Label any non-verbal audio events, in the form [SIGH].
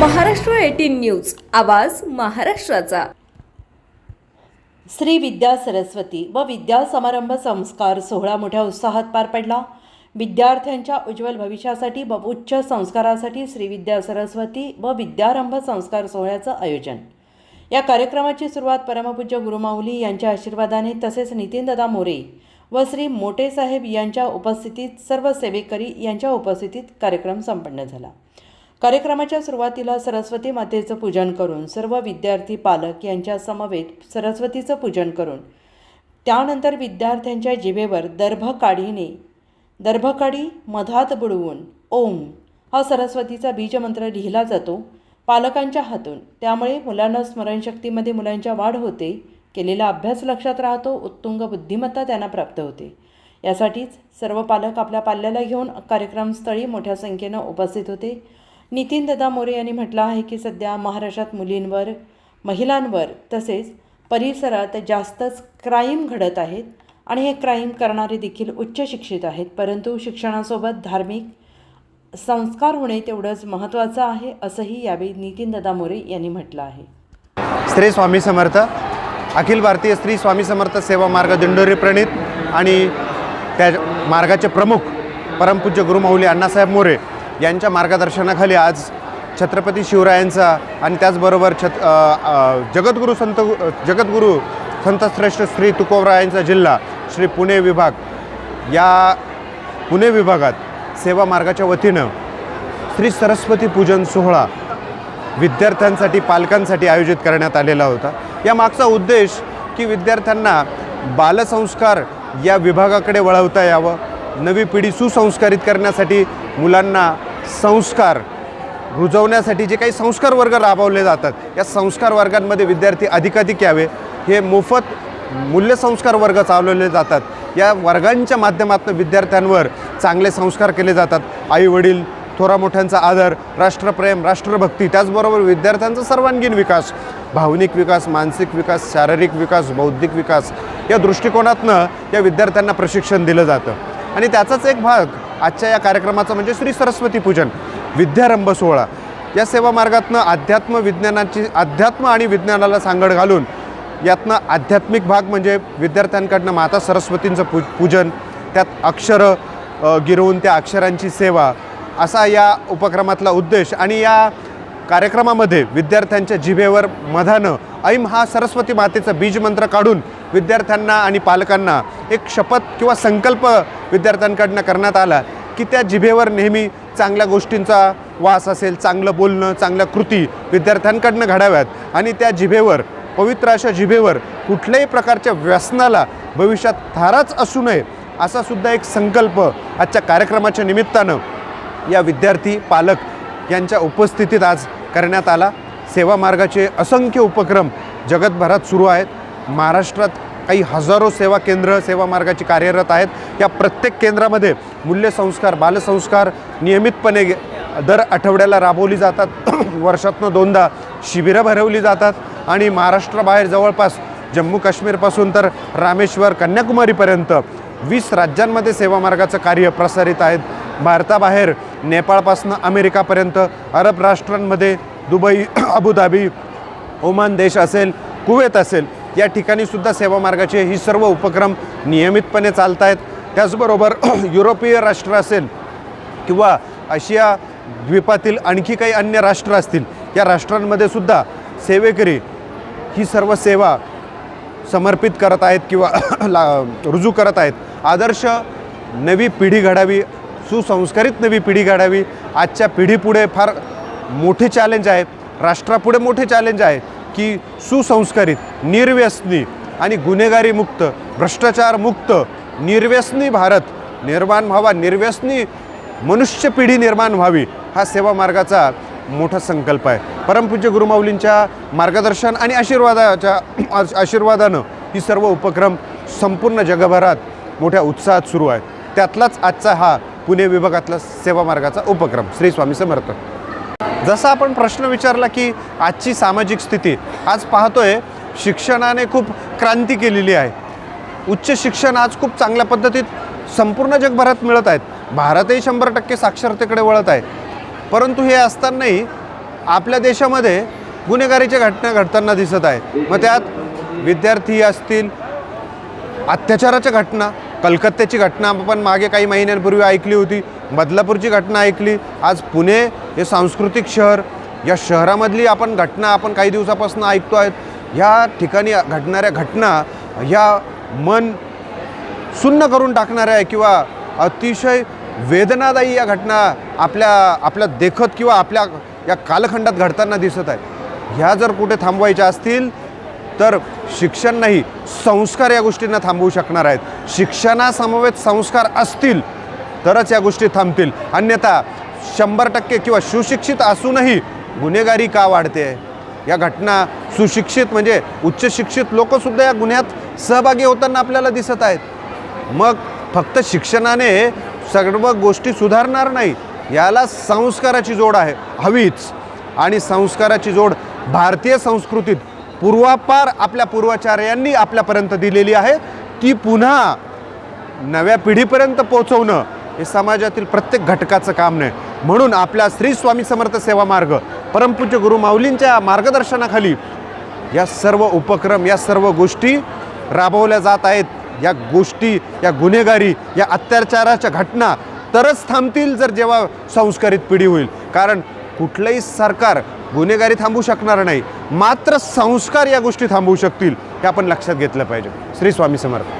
Maharashtra eighteen news. आवाज महाराष्ट्राचा. श्री विद्या सरस्वती व विद्या समारंभ संस्कार सोहळा मोठ्या उत्साहात पार पडला. विद्यार्थ्यांच्या उज्ज्वल भविष्यासाठी व उच्च संस्कारासाठी श्री विद्या सरस्वती व विद्यारंभ संस्कार सोहळ्याचं आयोजन. या कार्यक्रमाची सुरुवात परमपूज्य गुरुमाऊली यांच्या आशीर्वादाने तसेच नितीनदादा मोरे व श्री मोटेसाहेब यांच्या उपस्थितीत सर्व सेवेकरी यांच्या उपस्थितीत कार्यक्रम संपन्न झाला. कार्यक्रमाच्या सुरुवातीला सरस्वती मातेचं पूजन करून सर्व विद्यार्थी पालक यांच्या समवेत सरस्वतीचं पूजन करून त्यानंतर विद्यार्थ्यांच्या जिभेवर दर्भकाढीने दर्भकाढी मधात बुडवून ओम हा सरस्वतीचा बीजमंत्र लिहिला जातो पालकांच्या हातून. त्यामुळे मुलांना स्मरणशक्तीमध्ये मुलांच्या वाढ होते केलेला अभ्यास लक्षात राहतो उत्तुंग बुद्धिमत्ता त्यांना प्राप्त होते. यासाठीच सर्व पालक आपल्या पाल्याला घेऊन कार्यक्रमस्थळी मोठ्या संख्येनं उपस्थित होते. नितीन ददा मोरे यांनी म्हटलं आहे की सध्या महाराष्ट्रात मुलींवर महिलांवर तसेच परिसरात जास्तच क्राईम घडत आहेत आणि हे क्राईम करणारे देखील उच्च शिक्षित आहेत. परंतु शिक्षणासोबत धार्मिक संस्कार होणे तेवढंच महत्त्वाचं आहे असंही यावेळी नितीन दादा मोरे यांनी म्हटलं आहे. श्री स्वामी समर्थ अखिल भारतीय स्त्री स्वामी समर्थ सेवा मार्ग दिंडोरी प्रणित आणि त्या मार्गाचे प्रमुख परमपूज्य गुरुमाऊली अण्णासाहेब मोरे यांच्या मार्गदर्शनाखाली आज छत्रपती शिवरायांचा आणि त्याचबरोबर छत जगद्गुरू संत जगद्गुरू संतश्रेष्ठ श्री तुकोबरायांचा जिल्हा श्री पुणे विभाग. या पुणे विभागात सेवा मार्गाच्या वतीनं श्री सरस्वती पूजन सोहळा विद्यार्थ्यांसाठी पालकांसाठी आयोजित करण्यात आलेला होता. या मागचा उद्देश की विद्यार्थ्यांना बालसंस्कार या विभागाकडे वळवता यावं. नवी पिढी सुसंस्कारित करण्यासाठी मुलांना संस्कार रुजवण्यासाठी जे काही संस्कार वर्ग राबवले जातात या संस्कार वर्गांमध्ये विद्यार्थी अधिकाधिक यावे. हे मोफत मूल्यसंस्कार वर्ग चालवले जातात. या वर्गांच्या माध्यमातून विद्यार्थ्यांवर चांगले संस्कार केले जातात. आई वडील थोरा मोठ्यांचा आदर राष्ट्रप्रेम राष्ट्रभक्ती त्याचबरोबर विद्यार्थ्यांचा सर्वांगीण विकास भावनिक विकास मानसिक विकास शारीरिक विकास बौद्धिक विकास या दृष्टिकोनातनं या विद्यार्थ्यांना प्रशिक्षण दिलं जातं. आणि त्याचाच एक भाग आजच्या या कार्यक्रमाचं म्हणजे श्री सरस्वती पूजन विद्यारंभ सोहळा. या सेवा मार्गातनं अध्यात्म विज्ञानाची अध्यात्म आणि विज्ञानाला सांगड घालून यातनं आध्यात्मिक भाग म्हणजे विद्यार्थ्यांकडनं माता सरस्वतींचं पू पूजन त्यात अक्षरं गिरवून त्या अक्षरांची सेवा असा या उपक्रमातला उद्देश आणि या कार्यक्रमामध्ये विद्यार्थ्यांच्या जिभेवर मधानं ऐम हा सरस्वती मातेचा बीजमंत्र काढून विद्यार्थ्यांना आणि पालकांना एक शपथ किंवा संकल्प विद्यार्थ्यांकडनं करण्यात आला की त्या जिभेवर नेहमी चांगल्या गोष्टींचा वास असेल चांगलं बोलणं चांगल्या कृती विद्यार्थ्यांकडनं घडाव्यात आणि त्या जिभेवर पवित्र अशा जिभेवर कुठल्याही प्रकारच्या व्यसनाला भविष्यात थाराच असू नये असा सुद्धा एक संकल्प आजच्या कार्यक्रमाच्या निमित्तानं या विद्यार्थी पालक यांच्या उपस्थितीत आज करण्यात आला. सेवा मार्गाचे असंख्य उपक्रम जगतभरात सुरू आहेत. महाराष्ट्रात काही हजारो सेवा केंद्र सेवा मार्गाची कार्यरत आहेत. या प्रत्येक केंद्रामध्ये मूल्यसंस्कार बालसंस्कार नियमितपणे दर आठवड्याला राबवली जातात. [CLEARS THROAT] वर्षातनं दोनदा शिबिरं भरवली जातात. आणि महाराष्ट्राबाहेर जवळपास जम्मू काश्मीरपासून तर रामेश्वर कन्याकुमारीपर्यंत वीस राज्यांमध्ये सेवा मार्गाचं कार्य प्रसारित आहेत. भारताबाहेर नेपाळपासून अमेरिकापर्यंत अरब राष्ट्रांमध्ये दुबई [CLEARS THROAT] अबुधाबी ओमान देश असेल कुवेत असेल या ठिकाणी सुद्धा सेवा मार्गाचे ही सर्व उपक्रम नियमितपणे चालत आहेत त्याचबरोबर [CLEARS THROAT] युरोपीय राष्ट्र असेल किंवा आशिया द्वीपातील आणखी काही अन्य राष्ट्र असतील या राष्ट्रांमध्ये सुद्धा सेवेकरी ही सर्व सेवा समर्पित करत आहेत किंवा [CLEARS THROAT] ला रुजू करत आहेत. आदर्श नवी पिढी घडावी सुसंस्कारित नवी पिढी घडावी आजच्या पिढीपुढे फार मोठे चॅलेंज आहे राष्ट्रापुढे मोठे चॅलेंज आहे की सुसंस्कारित निर्व्यसनी आणि गुन्हेगारी मुक्त निर्व्यसनी भारत निर्माण व्हावा निर्व्यसनी मनुष्य पिढी निर्माण व्हावी हा सेवा मार्गाचा मोठा संकल्प आहे. परमपूज्य गुरुमाऊलींच्या मार्गदर्शन आणि आशीर्वादाच्या आशीर्वादानं ही सर्व उपक्रम संपूर्ण जगभरात मोठ्या उत्साहात सुरू आहे. त्यातलाच आजचा हा पुणे विभागातला सेवा मार्गाचा उपक्रम. श्री स्वामी समर्थ. जसा आपण प्रश्न विचारला की आजची सामाजिक स्थिती आज पाहतोय शिक्षणाने खूप क्रांती केलेली आहे. उच्च शिक्षण आज खूप चांगल्या पद्धतीत संपूर्ण जगभरात मिळत आहेत. भारतही शंभर टक्के साक्षरतेकडे वळत आहे. परंतु हे असतानाही आपल्या देशामध्ये गुन्हेगारीच्या घटना घडताना दिसत आहे मग त्यात विद्यार्थी असतील अत्याचाराच्या घटना कलकत्त्याची घटना आपण मागे काही महिन्यांपूर्वी ऐकली होती. बदलापूरची घटना ऐकली. आज पुणे हे सांस्कृतिक शहर या शहरामधली आपण घटना आपण काही दिवसापासून ऐकतो आहेत. ह्या ठिकाणी घडणाऱ्या घटना ह्या मन सुन्न करून टाकणाऱ्या किंवा अतिशय वेदनादायी या घटना आपल्या आपल्या देखत किंवा आपल्या या कालखंडात घडताना दिसत आहेत. ह्या जर कुठे थांबवायच्या असतील तर शिक्षण नाही संस्कार या गोष्टींना थांबवू शकणार आहेत. शिक्षणासमवेत संस्कार असतील तरच या गोष्टी थांबतील. अन्यथा शंभर टक्के किंवा सुशिक्षित असूनही गुन्हेगारी का वाढते? या घटना सुशिक्षित म्हणजे उच्च शिक्षित लोकसुद्धा या गुन्ह्यात सहभागी होताना आपल्याला दिसत आहेत. मग फक्त शिक्षणाने सर्व गोष्टी सुधारणार नाही याला संस्काराची जोड आहे हवीच. आणि संस्काराची जोड भारतीय संस्कृतीत पूर्वापार आपल्या पूर्वाचार्यांनी आपल्यापर्यंत दिलेली आहे. ती पुन्हा नव्या पिढीपर्यंत पोहोचवणं हे समाजातील प्रत्येक घटकाचं काम नाही. म्हणून आपल्या श्री स्वामी समर्थ सेवा मार्ग परमपूज्य गुरु माऊलींच्या मार्गदर्शनाखाली या सर्व उपक्रम या सर्व गोष्टी राबवल्या जात आहेत. या गोष्टी या गुन्हेगारी या अत्याचाराच्या घटना तरच थांबतील जर जेव्हा संस्कारित पिढी होईल. कारण कुठलंही सरकार गुन्हेगारी थांबू शकणार नाही. मात्र संस्कार या गोष्टी थांबवू शकतील हे आपण लक्षात घेतलं पाहिजे. श्री स्वामी समर्थ.